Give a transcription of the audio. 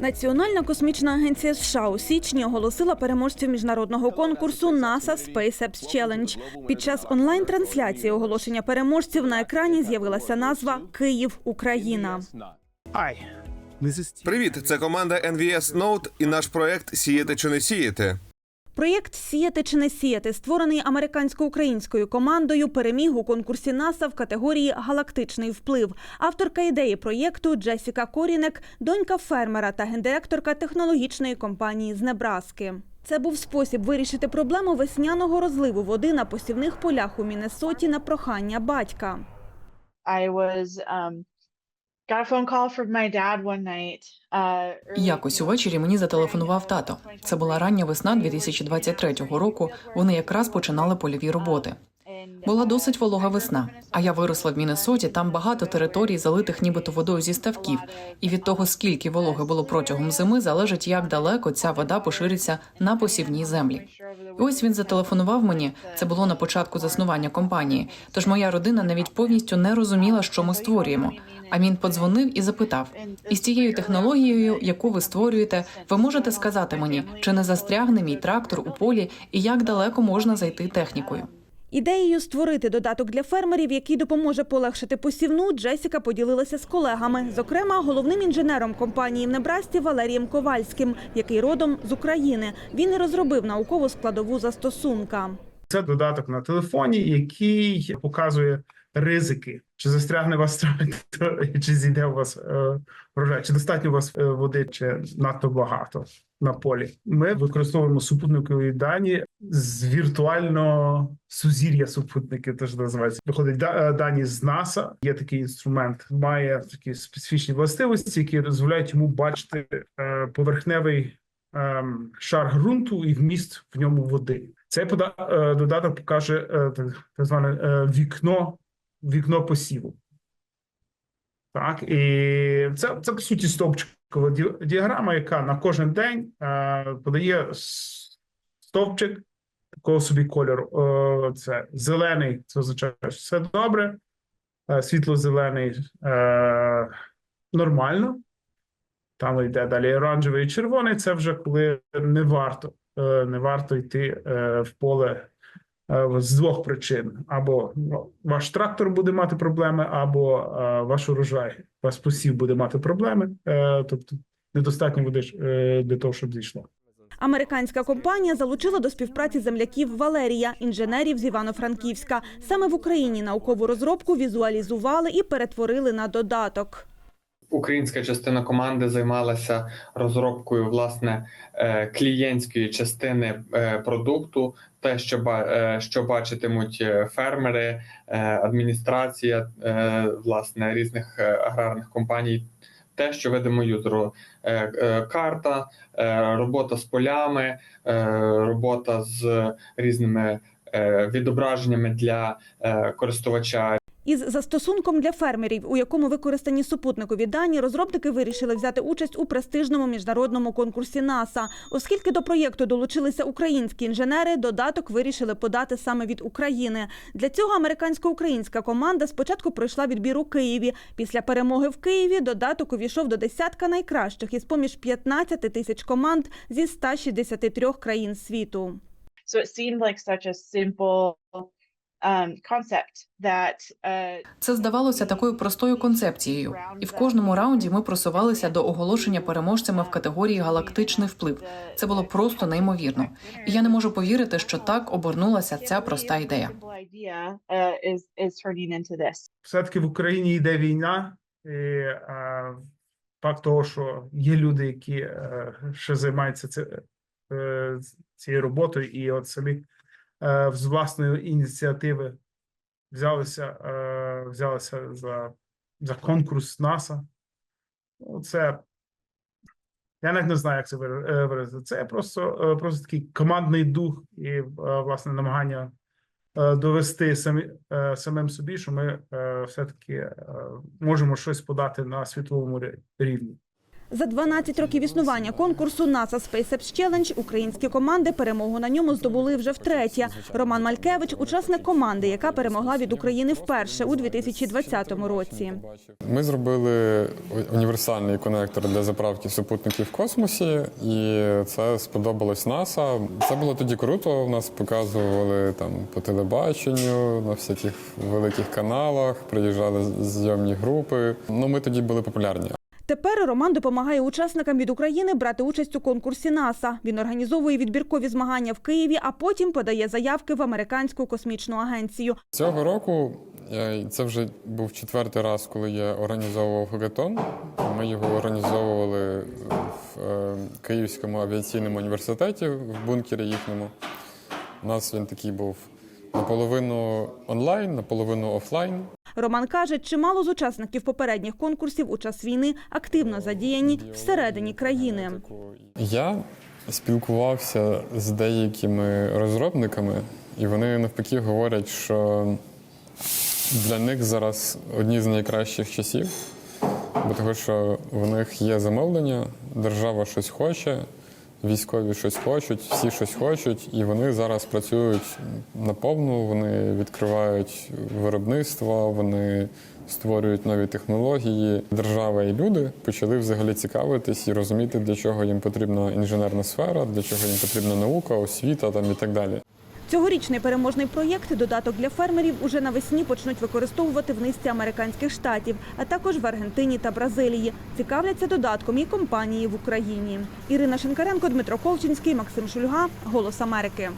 Національна космічна агенція США у січні оголосила переможців міжнародного конкурсу NASA SpaceX Challenge. Під час онлайн-трансляції оголошення переможців на екрані з'явилася назва Київ, Україна. Привіт, це команда NVS Note і наш проект Сіяти чи не сіяти. Проєкт Сіяти чи не сіяти, створений американсько-українською командою, переміг у конкурсі НАСА в категорії Галактичний вплив. Авторка ідеї проєкту Джесіка Корінек, донька фермера та гендиректорка технологічної компанії з Небраски. Це був спосіб вирішити проблему весняного розливу води на посівних полях у Міннесоті на прохання батька. I was um, Якось увечері мені зателефонував тато. Це була рання весна 2023 року. Вони якраз починали польові роботи. Була досить волога весна. А я виросла в Міннесоті, Там багато територій, залитих нібито водою зі ставків. І від того, скільки вологи було протягом зими, залежить, як далеко ця вода пошириться на посівній землі. І ось він зателефонував мені. Це було на початку заснування компанії. Тож моя родина навіть повністю не розуміла, що ми створюємо. А він подзвонив і запитав: із цією технологією, яку ви створюєте, ви можете сказати мені, чи не застрягне мій трактор у полі і як далеко можна зайти технікою. Ідеєю створити додаток для фермерів, який допоможе полегшити посівну, Джесіка поділилася з колегами, зокрема головним інженером компанії в Небрасті Валерієм Ковальським, який родом з України. Він і розробив наукову складову застосунка. це додаток на телефоні, який показує ризики, чи застрягне вас трактор, чи зійде у вас е, врожай, чи достатньо у вас е, води, чи надто багато на полі. Ми використовуємо супутникові дані з віртуального сузір'я супутників, теж називається. Виходить е, дані з НАСА. Є такий інструмент, має такі специфічні властивості, які дозволяють йому бачити поверхневий ем, шар ґрунту і вміст в ньому води. Цей додаток покаже так, зване вікно, вікно посіву. Так, і це, це по суті стовпчикова діаграма, яка на кожен день е, подає стовпчик такого собі кольору. Е, це зелений, це означає, що все добре. Е, світло-зелений е, нормально. Там йде далі оранжевий і червоний. Це вже коли не варто, е, не варто йти е, в поле з двох причин: або ну, ваш трактор буде мати проблеми, або е, ваш урожай, ваш посів буде мати проблеми. Е, Тобто недостатньо води е, для того, щоб зійшло. Американська компанія залучила до співпраці земляків Валерія, інженерів з Івано-Франківська. Саме в Україні наукову розробку візуалізували і перетворили на додаток. Українська частина команди займалася розробкою власне е, клієнтської частини е, продукту, те, що е, що бачитимуть фермери, адміністрація власне різних аграрних компаній. Те, що видимо юзеру, карта, робота з полями, робота з різними відображеннями для користувача Із застосунком для фермерів, у якому використані супутникові дані, розробники вирішили взяти участь у престижному міжнародному конкурсі НАСА. Оскільки до проєкту долучилися українські інженери, додаток вирішили подати саме від України. Для цього американсько-українська команда спочатку пройшла відбір у Києві. Після перемоги в Києві додаток увійшов до десятка найкращих із поміж 15 тисяч команд зі 163 країн світу. So it seemed like such a simple concept uh, Це здавалося такою простою концепцією, і в кожному раунді ми просувалися до оголошення переможцями в категорії галактичний вплив. Це було просто неймовірно. І я не можу повірити, що так обернулася ця проста ідея. this. все-таки в Україні йде війна, і е, факт того, що є люди, які е, ще займаються це, е, цією роботою, і от самі е, з власної ініціативи взялися, е, взялися за, за конкурс НАСА. Ну, Це я навіть не знаю, як це е, виразити. Це просто, е, просто такий командний дух і е, власне намагання е, довести самі, е, самим собі, що ми е, все-таки е, можемо щось подати на світовому рівні. За 12 років існування конкурсу NASA SpaceX Challenge українські команди перемогу на ньому здобули вже втретє. Роман Малькевич – учасник команди, яка перемогла від України вперше у 2020 році. Ми зробили універсальний конектор для заправки супутників в космосі, і це сподобалось НАСА. Це було тоді круто. Нас показували там по телебаченню, на всяких великих каналах, приїжджали зйомні групи. Ну ми тоді були популярні. Тепер Роман допомагає учасникам від України брати участь у конкурсі НАСА. Він організовує відбіркові змагання в Києві, а потім подає заявки в американську космічну агенцію. Цього року е, це вже був четвертий раз, коли я організовував хакатон. Ми його організовували в е, Київському авіаційному університеті в бункері їхньому. У нас він такий був наполовину онлайн, наполовину офлайн. Роман каже, чимало з учасників попередніх конкурсів у час війни активно задіяні всередині країни. Я спілкувався з деякими розробниками, і вони навпаки говорять, що для них зараз одні з найкращих часів, бо того, що в них є замовлення, держава щось хоче, військові щось хочуть, всі щось хочуть, і вони зараз працюють наповну, вони відкривають виробництво, вони створюють нові технології. Держава і люди почали взагалі цікавитись і розуміти, для чого їм потрібна інженерна сфера, для чого їм потрібна наука, освіта там і так далі. Цьогорічний переможний проєкт додаток для фермерів уже навесні почнуть використовувати в низці американських штатів, а також в Аргентині та Бразилії. Цікавляться додатком і компанії в Україні. Ірина Шинкаренко, Дмитро Ковчинський, Максим Шульга. Голос Америки.